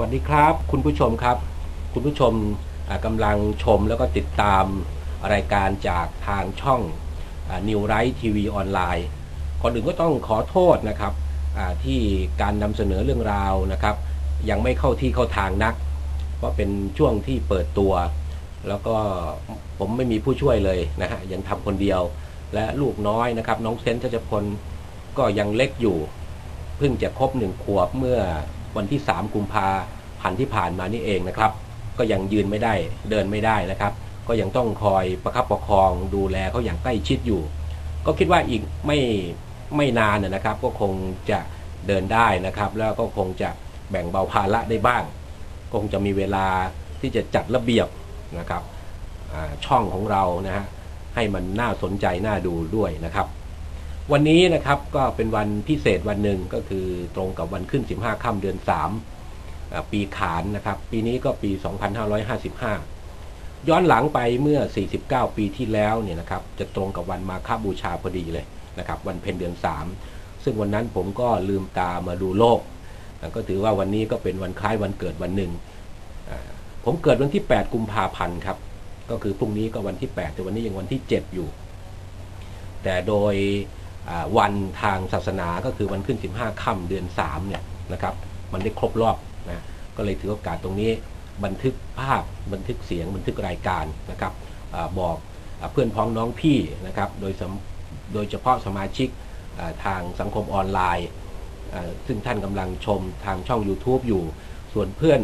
วัสดีครับ คุณผู้ชมครับ คุณผู้ชมกำลังชมแล้วก็ติดตามรายการจากทางช่องนิวไรท์ทีวีออนไลน์ก่อนอื่นก็ต้องขอโทษนะครับที่การนำเสนอเรื่องราวนะครับ ยังไม่เข้าที่เข้าทางนัก เพราะเป็นช่วงที่เปิดตัว แล้วก็ผมไม่มีผู้ช่วยเลยนะฮะยังทำคนเดียว และลูกน้อยนะครับ น้องเซนต์ทัชพลก็ยังเล็กอยู่ เพิ่งจะครบหนึ่งขวบเมื่อ วันที่ 3 กุมภาพันธ์ที่ผ่านมานี่เองนะครับ ก็ยังยืนไม่ได้เดินไม่ได้นะครับ ก็ยังต้องคอยประคับประคองดูแลเขาอย่างใกล้ชิดอยู่ ก็คิดว่าอีกไม่ไม่นานนะครับ ก็คงจะเดินได้นะครับ แล้วก็คงจะแบ่งเบาภาระได้บ้าง คงจะมีเวลาที่จะจัดระเบียบนะครับช่องของเรานะฮะให้มันน่าสนใจน่าดูด้วยนะครับ วันนี้นะครับก็เป็นวันพิเศษวันหนึ่งก็คือตรงกับวันขึ้น 15ค่ำเดือน 3 ปีขานนะครับ ปีนี้ก็ปี 2555 ย้อนหลังไปเมื่อ 49 ปีที่แล้วเนี่ยนะครับจะตรงกับวันมาฆบูชาพอดีเลยนะครับ วันเพ็ญเดือน 3 ซึ่งวันนั้นผมก็ลืมตามาดูโลก ก็ถือว่าวันนี้ก็เป็นวันคล้ายวันเกิดวันหนึ่งผมเกิดวันที่ 8 กุมภาพันธ์ครับ ก็คือพรุ่งนี้ก็วันที่ 8 แต่วันนี้ยังวันที่ 7 อยู่ แต่โดย วันทางศาสนาก็คือวันขึ้น 15ค่ำเดือน3เนี่ยนะครับมันได้ครบรอบนะก็เลยถือโอกาสตรงนี้บันทึกภาพบันทึกเสียงบันทึกรายการนะครับอบอกอเพื่อนพ้องน้องพี่นะครับโดยโดยเฉพาะสมาชิกทางสังคมออนไลน์ ซึ่งท่านกำลังชมทางช่อง YouTube อยู่ ส่วนเพื่อน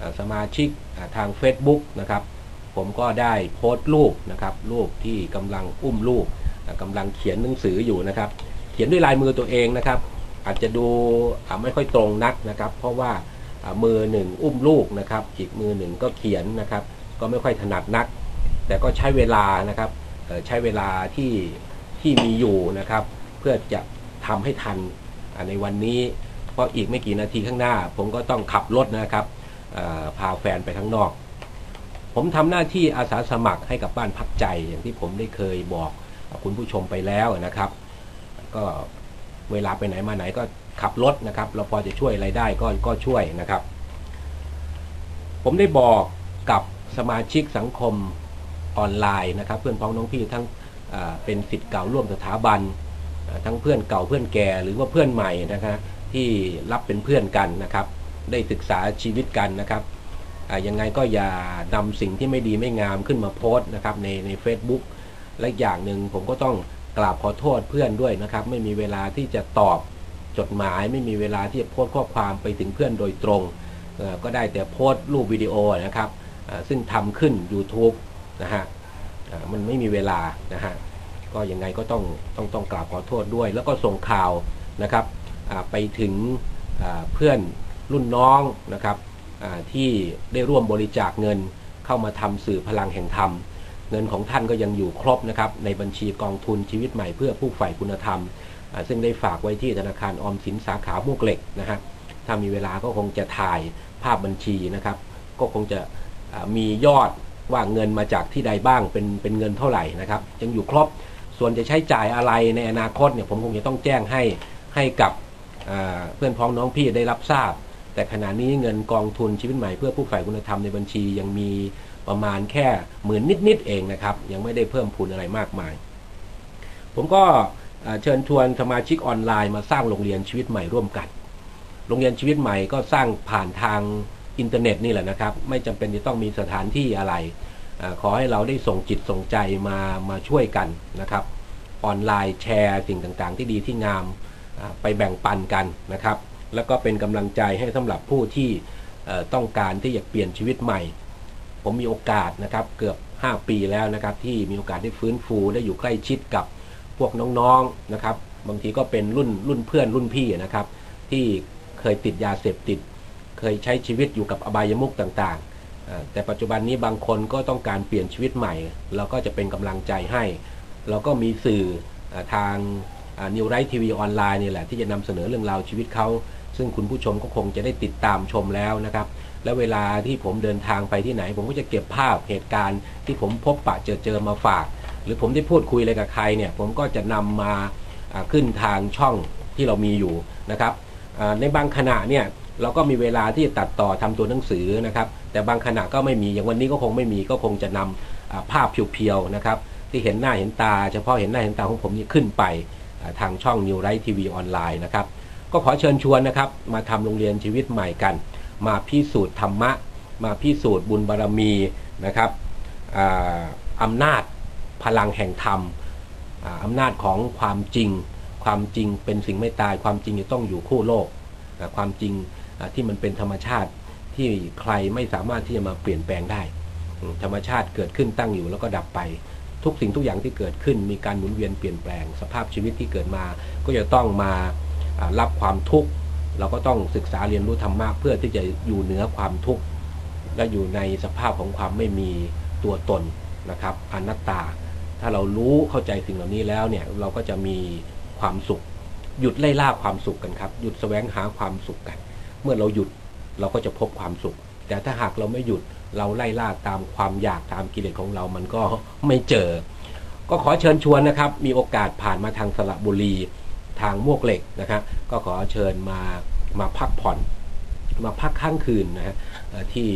อสมาชิกทาง Facebook นะครับผมก็ได้โพสต์รูปนะครับรูปที่กำลังอุ้มลูก อ่ากำลังเขียนหนังสืออยู่นะครับ เขียนด้วยลายมือตัวเองนะครับ อาจจะดูไม่ค่อยตรงนักนะครับ เพราะว่ามือหนึ่งอุ้มลูกนะครับ อีกมือหนึ่งก็เขียนนะครับ ก็ไม่ค่อยถนัดนัก แต่ก็ใช้เวลานะครับใช้เวลาที่ที่มีอยู่นะครับ เพื่อจะทำให้ทันในวันนี้เพราะอีกไม่กี่นาทีข้างหน้า ผมก็ต้องขับรถนะครับพาแฟนไปข้างนอก ผมทำหน้าที่อาสาสมัครให้กับบ้านพักใจอย่างที่ผมได้เคยบอก คุณผู้ชมไปแล้วนะครับ ก็เวลาไปไหนมาไหนก็ขับรถนะครับ เราพอจะช่วยอะไรได้ก็ก็ช่วยนะครับ ผมได้บอกกับสมาชิกสังคมออนไลน์นะครับ เพื่อนพ้องน้องพี่ทั้งเป็นสิทธิ์เก่าร่วมสถาบัน ทั้งเพื่อนเก่าเพื่อนแก่หรือว่าเพื่อนใหม่นะครับที่รับเป็นเพื่อนกันนะครับ ได้ศึกษาชีวิตกันนะครับยังไงก็อย่านำสิ่งที่ไม่ดีไม่งามขึ้นมาโพสต์นะครับในใน Facebook และอย่างหนึ่งผมก็ต้องกราบขอโทษเพื่อนด้วยนะครับ ไม่มีเวลาที่จะตอบจดหมาย ไม่มีเวลาที่จะโพสต์ข้อความไปถึงเพื่อนโดยตรง ก็ได้แต่โพสต์รูปวิดีโอนะครับซึ่งทำขึ้น YouTube นะฮะมันไม่มีเวลานะฮะก็ยังไงก็ต้องต้องต้องกราบขอโทษด้วย แล้วก็ส่งข่าวนะครับไปถึงเพื่อนรุ่นน้องนะครับที่ได้ร่วมบริจาคเงินเข้ามาทำสื่อพลังแห่งธรรม เงินของท่านก็ยังอยู่ครบนะครับในบัญชีกองทุนชีวิตใหม่เพื่อผู้ใฝ่คุณธรรม ซึ่งได้ฝากไว้ที่ธนาคารออมสินสาขามุกเหล็กนะฮะถ้ามีเวลาก็คงจะถ่ายภาพบัญชีนะครับ ก็คงจะมียอดว่าเงินมาจากที่ใดบ้างเป็นเป็นเงินเท่าไหร่นะครับยังอยู่ครบส่วนจะใช้จ่ายอะไรในอนาคตเนี่ยผมคงจะต้องแจ้งให้ให้กับเพื่อนพ้องน้องพี่ได้รับทราบ แต่ขณะนี้เงินกองทุนชีวิตใหม่เพื่อผู้ฝ่ายคุณธรรมในบัญชียังมีประมาณแค่หมื่นนิดๆเองนะครับ ยังไม่ได้เพิ่มพูนอะไรมากมาย ผมก็เชิญชวนสมาชิกออนไลน์มาสร้างโรงเรียนชีวิตใหม่ร่วมกัน โรงเรียนชีวิตใหม่ก็สร้างผ่านทางอินเทอร์เน็ตนี่แหละนะครับ ไม่จำเป็นจะต้องมีสถานที่อะไรอขอให้เราได้ส่งจิตส่งใจมามาช่วยกันนะครับ ออนไลน์แชร์สิ่งต่างๆ ที่ดีที่งามไปแบ่งปันกันนะครับ แล้วก็เป็นกำลังใจให้สำหรับผู้ที่ต้องการที่อยากเปลี่ยนชีวิตใหม่ ผมมีโอกาสนะครับเกือบ 5 ปีแล้วนะครับที่มีโอกาสได้ฟื้นฟูได้อยู่ใกล้ชิดกับพวกน้องๆนะครับ บางทีก็เป็นรุ่นรุ่นเพื่อนรุ่นพี่นะครับ ที่เคยติดยาเสพติด เคยใช้ชีวิตอยู่กับอบายมุขต่างๆ แต่ปัจจุบันนี้บางคนก็ต้องการเปลี่ยนชีวิตใหม่ เราก็จะเป็นกำลังใจให้ เราก็มีสื่ออทาง นิวไรท์ทีวีออนไลน์นี่แหละที่จะนำเสนอเรื่องราวชีวิตเขา ซึ่งคุณผู้ชมก็คงจะได้ติดตามชมแล้วนะครับ และเวลาที่ผมเดินทางไปที่ไหน ผมก็จะเก็บภาพเหตุการณ์ที่ผมพบปะเจอเจอมาฝาก หรือผมได้พูดคุยอะไรกับใครเนี่ยผมก็จะนำมาอ่าขึ้นทางช่องที่เรามีอยู่นะครับในบางขณะเนี่ยเราก็มีเวลาที่จะตัดต่อทำตัวหนังสือนะครับ แต่บางขณะก็ไม่มีอย่างวันนี้ก็คงไม่มีก็คงจะนำอ่าภาพเพียวๆนะครับ ที่เห็นหน้าเห็นตา เฉพาะเห็นหน้าเห็นตาของผมนี่ขึ้นไป ทางช่อง New Right TV ออนไลน์นะครับ ก็ขอเชิญชวนนะครับ มาทำโรงเรียนชีวิตใหม่กัน มาพิสูจน์ธรรมะ มาพิสูจน์บุญบารมีนะครับอำนาจพลังแห่งธรรมออำนาจของความจริง ความจริงเป็นสิ่งไม่ตาย ความจริงจะต้องอยู่คู่โลก ความจริงที่มันเป็นธรรมชาติที่ใครไม่สามารถที่จะมาเปลี่ยนแปลงได้ ธรรมชาติเกิดขึ้นตั้งอยู่แล้วก็ดับไป ทุกสิ่งทุกอย่างที่เกิดขึ้น มีการหมุนเวียนเปลี่ยนแปลง สภาพชีวิตที่เกิดมา ก็จะต้องมารับความทุกข์เราก็ต้องศึกษาเรียนรู้ธรรมะเพื่อที่จะอยู่เหนือความทุกข์และอยู่ในสภาพของความไม่มีตัวตนนะครับอนัตตา ถ้าเรารู้เข้าใจสิ่งเหล่านี้แล้วเนี่ยเราก็จะมีความสุข หยุดไล่ล่าความสุขกันครับ หยุดแสวงหาความสุขกัน เมื่อเราหยุดเราก็จะพบความสุข แต่ถ้าหากเราไม่หยุดเราไล่ล่าตามความอยากตามกิเลสของเรามันก็ไม่เจอ ก็ขอเชิญชวนนะครับ มีโอกาสผ่านมาทางสระบุรีทางมวกเหล็กนะครับ ก็ขอเชิญมามาพักผ่อน มาพักข้างคืนนะฮะที่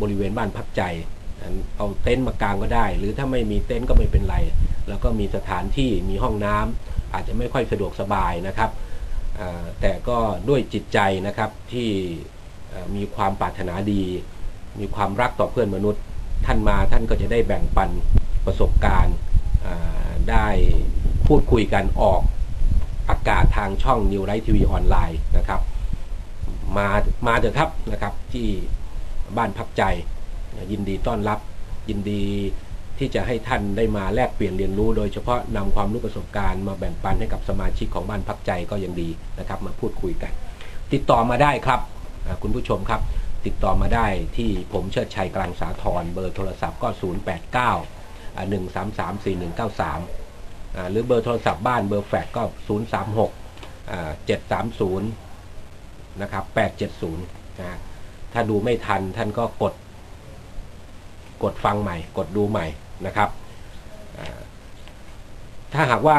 บริเวณบ้านพักใจเอาเต็นท์มากางก็ได้ หรือถ้าไม่มีเต็นท์ก็ไม่เป็นไร แล้วก็มีสถานที่มีห้องน้ำอาจจะไม่ค่อยสะดวกสบายนะครับแต่ก็ด้วยจิตใจนะครับที่ มีความปรารถนาดี มีความรักต่อเพื่อนมนุษย์ ท่านมาท่านก็จะได้แบ่งปันประสบการณ์ได้พูดคุยกันออกอากาศทางช่อง New Light TV ออนไลน์นะครับ มามาเถอะครับนะครับที่บ้านพักใจยินดีต้อนรับยินดีที่จะให้ท่านได้มาแลกเปลี่ยนเรียนรู้ โดยเฉพาะนำความรู้ประสบการณ์มาแบ่งปันให้กับสมาชิกของบ้านพักใจก็ยังดีนะครับ มาพูดคุยกัน ติดต่อมาได้ครับ คุณผู้ชมครับ ติดต่อมาได้ที่ผมเชิดชัยกลางสาทรเบอร์โทรศัพท์ก็ 089 133 4193อ่าหรือเบอร์โทรศัพท์บ้านเบอร์แฟกก็ 036อ่า730 นะครับ 870นะฮะถ้าดูไม่ทันท่านก็กด กดฟังใหม่ กดดูใหม่นะครับ ถ้าหากว่า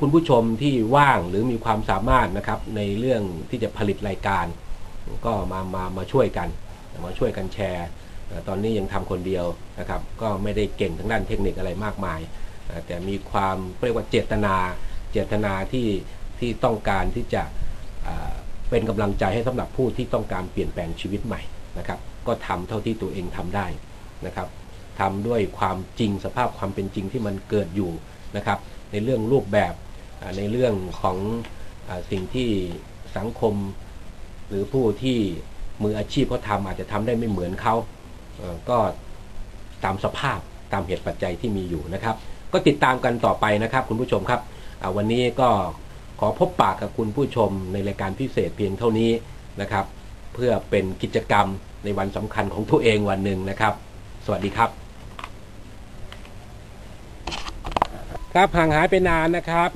คุณผู้ชมที่ว่างหรือมีความสามารถนะครับในเรื่องที่จะผลิตรายการ ก็มามามาช่วยกันมาช่วยกันแชร์ตอนนี้ยังทำคนเดียวนะครับ ก็ไม่ได้เก่งทางด้านเทคนิคอะไรมากมาย แต่มีความเรียกว่าเจตนาเจตนาที่ที่ต้องการที่จะเป็นกำลังใจให้สำหรับผู้ที่ต้องการเปลี่ยนแปลงชีวิตใหม่นะครับ ก็ทำเท่าที่ตัวเองทำได้นะครับทำด้วยความจริงสภาพความเป็นจริงที่มันเกิดอยู่นะครับ ในเรื่องรูปแบบในเรื่องของอสิ่งที่สังคม หรือผู้ที่มืออาชีพเขาทำอาจจะทำได้ไม่เหมือนเขาก็ตามสภาพตามเหตุปัจจัยที่มีอยู่นะครับ ก็ติดตามกันต่อไปนะครับคุณผู้ชมครับวันนี้ก็ขอพบปากกับคุณผู้ชมในรายการพิเศษเพียงเท่านี้นะครับ เพื่อเป็นกิจกรรมในวันสำคัญของตัวเองวันหนึ่งนะครับ สวัสดีครับ ครับห่างหายไปนานนะครับ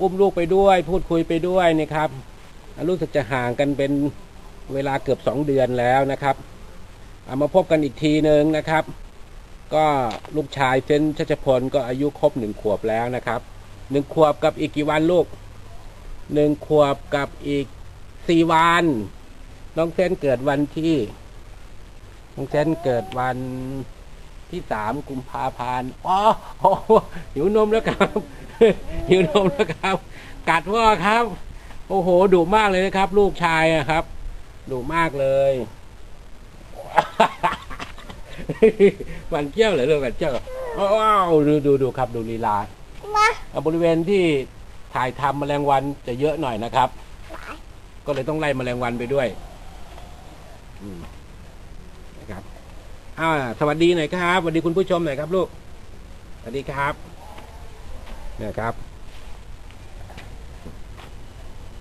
อุ้มลูกไปด้วย พูดคุยไปด้วยนี่ครับ รู้สึกจะห่างกันเป็นเวลาเกือบสองเดือนแล้วนะครับเอามาพบกันอีกทีหนึ่งนะครับ ก็ลูกชายเซนชัชพลก็อายุครบหนึ่งขวบแล้วนะครับหนึ่งขวบกับอีกกี่วันลูกหนึ่งขวบกับอีกสี่วัน น้องเซนเกิดวันที่ น้องเซนเกิดวันที่สามกุมภาพันธ์อ๋อหิวนมแล้วครับ หิวนมแล้วครับ กัดพ่อครับ โอ้โหดุมากเลยนะครับ ลูกชายอะครับดุมากเลย มันเกี้ยวเหรอเรื่องมันเกี้ยวว้าวดูดูดูครับดูลีลามาอะบริเวณที่ถ่ายทำแมลงวันจะเยอะหน่อยนะครับ ก็เลยต้องไล่แมลงวันไปด้วยอืมนะครับอ่าสวัสดีหน่อยครับสวัสดีคุณผู้ชมหน่อยครับ ลูกสวัสดีครับเนี่ยครับ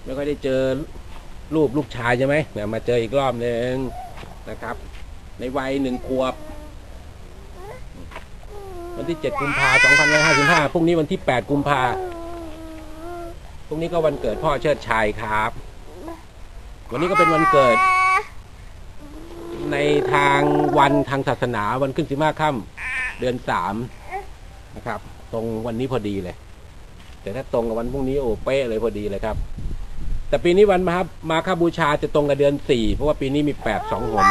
ไม่ค่อยได้เจอรูปลูกชายใช่ไหมเนี่ยมาเจออีกรอบหนึ่งนะครับ ในวัยหนึ่งขวบ วันที่เจ็ดกุมภาสองพันห้าสิบห้าพรุ่งนี้วันที่แปดกุมภาพรุ่งนี้ก็วันเกิดพ่อเชิดชัยครับ วันนี้ก็เป็นวันเกิด ในทางวันทางศาสนาวันขึ้นสิบห้าค่ำเดือนสามนะครับ ตรงวันนี้พอดีเลย แต่ถ้าตรงกับวันพรุ่งนี้โอ้เป๊ะเลยพอดีเลยครับ แต่ปีนี้วันมามาคบูชาจะตรงกับเดือนสี่เพราะว่าปีนี้มีแปดสองหน